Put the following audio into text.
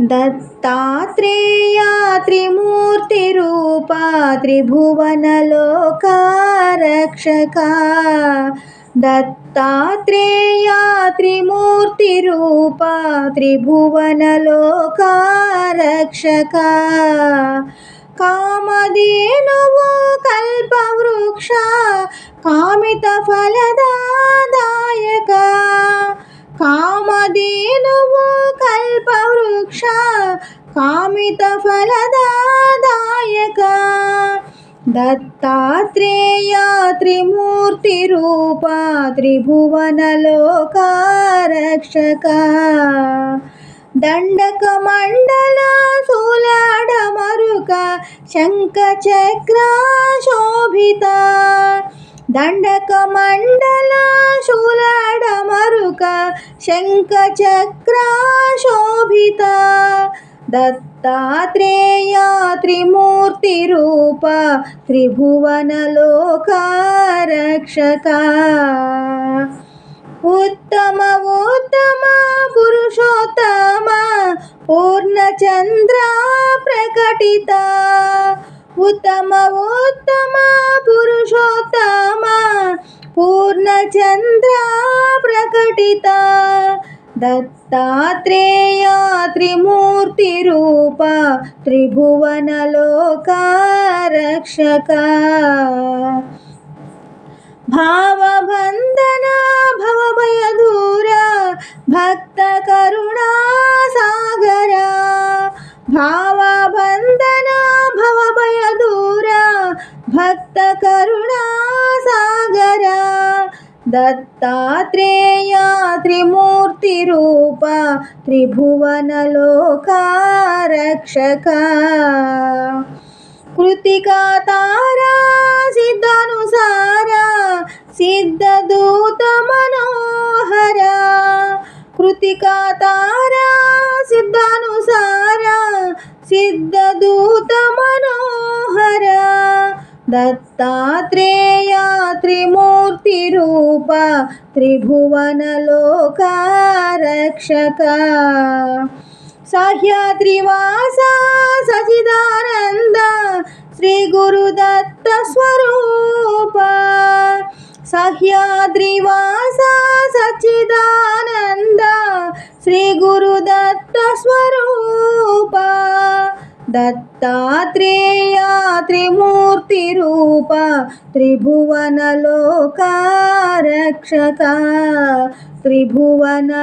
దత్తాత్రేయ త్రిమూర్తిరూపా త్రిభువనలోకారక్షక. దత్తాత్రేయ త్రిమూర్తిరూపా త్రిభువనలోకారక్షక. కామధేనువు కల్పవృక్ష కామిత ఫలదాయక కామధేనువు మోక్ష కామిత ఫలదాయక దత్తాత్రేయ త్రిమూర్తి త్రిమూర్తిరూప త్రిభువనలోకారక్షక దండక మండల సూలాడ మరుక శంఖ చక్ర శోభిత దండక మండల శూలాడ మరుక శంఖ చక్ర శోభిత దత్తాత్రేయ త్రిమూర్తిరూప త్రిభువనలోకారక్షక ఉత్తమ ఉత్తమ పురుషోత్తమ పూర్ణచంద్ర ప్రకటిత ఉత్తమ ఉత్తమ పురుషోత్తమ పూర్ణచంద్ర ప్రకటిత దత్తాత్రేయ త్రిమూర్తిరూప త్రిభువనలోకారక్షక భావబంధన భవభయదూర భక్త కరుణా దత్తాత్రేయ త్రిమూర్తిరూప త్రిభువనలోకారక్షక. కృతికా తారా సిద్ధానుసార సిద్ధదూత మనోహర కృతికా తారా సిద్ధానుసార సిద్ధదూత మనోహర దత్తాత్రేయ త్రిమూర్తిరూప త్రిభువనలోకారక్షక సహ్యాద్రివాస సచిదానంద శ్రీ గురుదత్త స్వరూప. సహ్యాద్రివాస సచిదానంద శ్రీ గురుదత్త స్వరూప. దత్తాత్రేయ త్రిమూర్తిరూప త్రిభువనలోకారక్షక త్రిభువనలోకారక్షక.